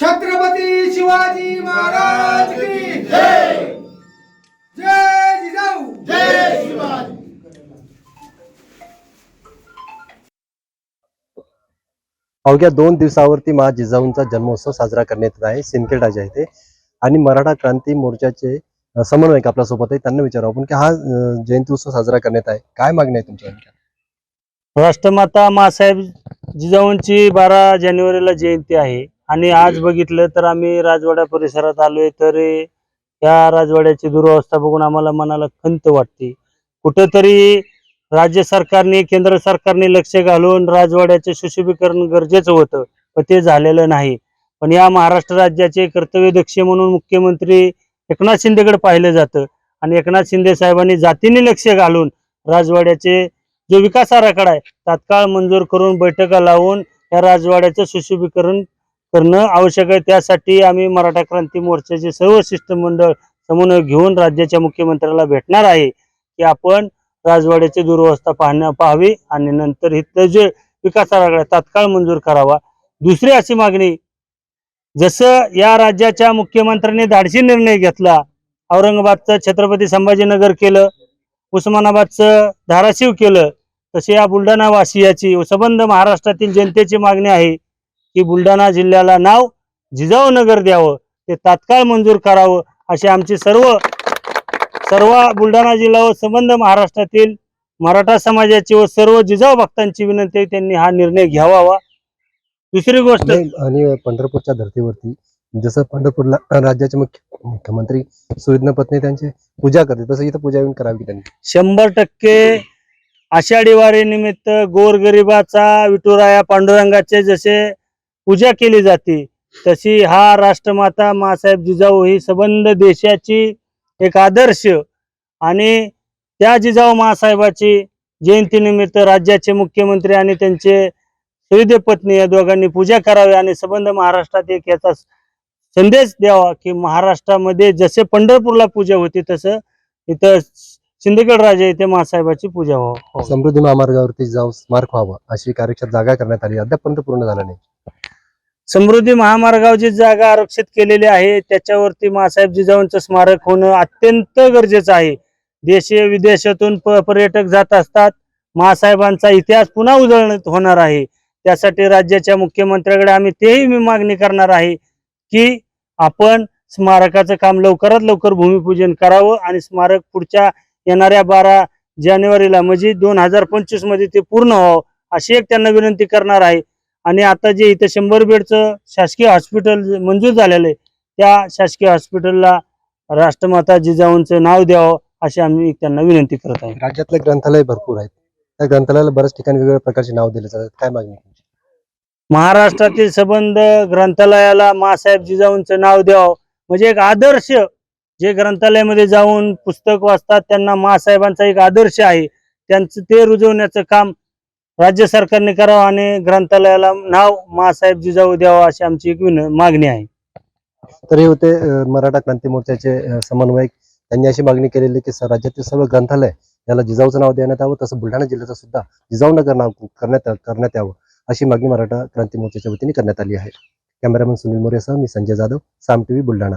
छत्रपती शिवाजी महाराज की जय! जय जिजाऊ! जय शिवाजी! अवघ्या दोन दिवसावरती महा जिजाऊंचा जन्मोत्सव साजरा करण्यात येत आहे. सिंदखेड राजा येथे आणि मराठा क्रांती मोर्चाचे समन्वयक आपल्यासोबत आहे त्यांना विचारू आपण की हा जयंती उत्सव साजरा करण्यात आहे. काय मागणी आहे तुमच्या राष्ट्रमाता मासाहेब जिजाऊंची बारा जानेवारीला जयंती आहे. आणि आज बघितलं तर आम्ही राजवाडा परिसरात आलोय तर या राजवाड्याची दुरावस्था बघून आम्हाला मनाला खंत वाटते. कुठंतरी राज्य सरकारने केंद्र सरकारने लक्ष घालून राजवाड्याचे सुशोभीकरण गरजेचं होतं पण ते झालेलं नाही. पण या महाराष्ट्र राज्याचे कर्तव्यदक्ष म्हणून मुख्यमंत्री एकनाथ शिंदेकडे पाहिलं जातं. आणि एकनाथ शिंदे साहेबांनी जातीने लक्ष घालून राजवाड्याचे जो विकास आराखडा आहे तात्काळ मंजूर करून बैठका लावून या राजवाड्याचं सुशोभीकरण करणं आवश्यक आहे. त्यासाठी आम्ही मराठा क्रांती मोर्चाचे सर्व शिष्टमंडळ समन्वय घेऊन राज्याच्या मुख्यमंत्र्याला भेटणार आहे की आपण राजवाड्याची दुरवस्था पाहण्या पाहावी आणि नंतर इथं जे विकास आराखडा तात्काळ मंजूर करावा. दुसरी अशी मागणी जसं या राज्याच्या मुख्यमंत्र्यांनी धाडशी निर्णय घेतला औरंगाबादचं छत्रपती संभाजीनगर केलं उस्मानाबादचं धाराशिव केलं तसे या बुलढाणा वासियाची संबंध महाराष्ट्रातील जनतेची मागणी आहे. की बुलढाणा जिल्ह्याला नाव जिजाऊ नगर द्यावं. ते तात्काळ मंजूर करावं अशी आमची सर्व सर्व बुलढाणा जिल्हा व संबंध महाराष्ट्रातील मराठा समाजाची व सर्व जिजाऊ भक्तांची विनंती आहे त्यांनी हा निर्णय घ्यावा दुसरी गोष्ट आणि पंढरपूरच्या धर्तीवरती जसं पंढरपूरला राज्याचे मुख्य मुख्यमंत्री सुविज्ञ पत्नी त्यांची पूजा करते तसं इथं पूजा येऊन करावी त्यांनी. शंभर टक्के आषाढी वारी निमित्त गोरगरिबाचा विठुराया पांडुरंगाचे जसे पूजा केली जाते. तशी हा राष्ट्रमाता मासाहेब जिजाऊ ही सबंध देशाची एक आदर्श आणि त्या जिजाऊ मासाहेबाची जयंतीनिमित्त राज्याचे मुख्यमंत्री आणि त्यांचे सुविधे पत्नी या दोघांनी पूजा करावी आणि सबंध महाराष्ट्रात एक याचा संदेश द्यावा की महाराष्ट्रामध्ये जसे पंढरपूरला पूजा होती तसं इथं सिंदगड राजा इथे मासाहेबाची पूजा हो, व्हावी समृद्धी महामार्गावरती जाऊ स्मारक व्हावं अशी कार्यक्षम जागा करण्यात आली. अद्याप पूर्ण झाला नाही. समृद्धी महामार्गावर जी जागा आरक्षित केलेली आहे त्याच्यावरती मासाहेब जिजाऊंचं स्मारक होणं अत्यंत गरजेचं आहे. देशीय विदेशातून पर्यटक जात असतात. महासाहेबांचा इतिहास पुन्हा उजळणीत होणार आहे. त्यासाठी राज्याच्या मुख्यमंत्र्याकडे आम्ही तेही मी मागणी करणार आहे की आपण स्मारकाचं काम लवकरात लवकर भूमिपूजन करावं आणि स्मारक पुढच्या येणाऱ्या बारा जानेवारीला म्हणजे दोन हजार पंचवीसमध्ये ते पूर्ण व्हावं अशी एक त्यांना विनंती करणार आहे. आणि आता जे इथं शंभर बेडचं शासकीय हॉस्पिटल मंजूर झालेलं आहे त्या शासकीय हॉस्पिटलला राष्ट्रमाता जिजाऊंचं नाव द्यावं अशी आम्ही त्यांना विनंती करत आहे. राज्यातले ग्रंथालय भरपूर आहेत. त्या ग्रंथालयाला बऱ्याच ठिकाणी वेगवेगळ्या प्रकारचे नाव दिले जातात. काय मागणी? महाराष्ट्रातील संबंध ग्रंथालयाला मासाहेब जिजाऊंचं नाव द्यावं. म्हणजे एक आदर्श जे ग्रंथालयामध्ये जाऊन पुस्तक वाचतात त्यांना मासाहेबांचा एक आदर्श आहे. त्यांचं ते रुजवण्याचं काम राज्य सरकारने करावं आणि ग्रंथालयाला नाव मासाहेब जिजाऊ द्यावं अशी आमची एक विन मागणी आहे. तर हे होते अ, मराठा क्रांती मोर्चाचे अ, समन्वयक. त्यांनी अशी मागणी केलेली की स- राज्यातील सर्व ग्रंथालय याला जिजाऊचं नाव देण्यात यावं तसं बुलढाणा जिल्ह्याचं सुद्धा जिजाऊनगर नाव करण्यात करण्यात यावं अशी मागणी मराठा क्रांती मोर्चाच्या वतीने करण्यात आली आहे. कॅमेरामन सुनील मोरेसह मी संजय जाधव साम टीव्ही बुलढाणा.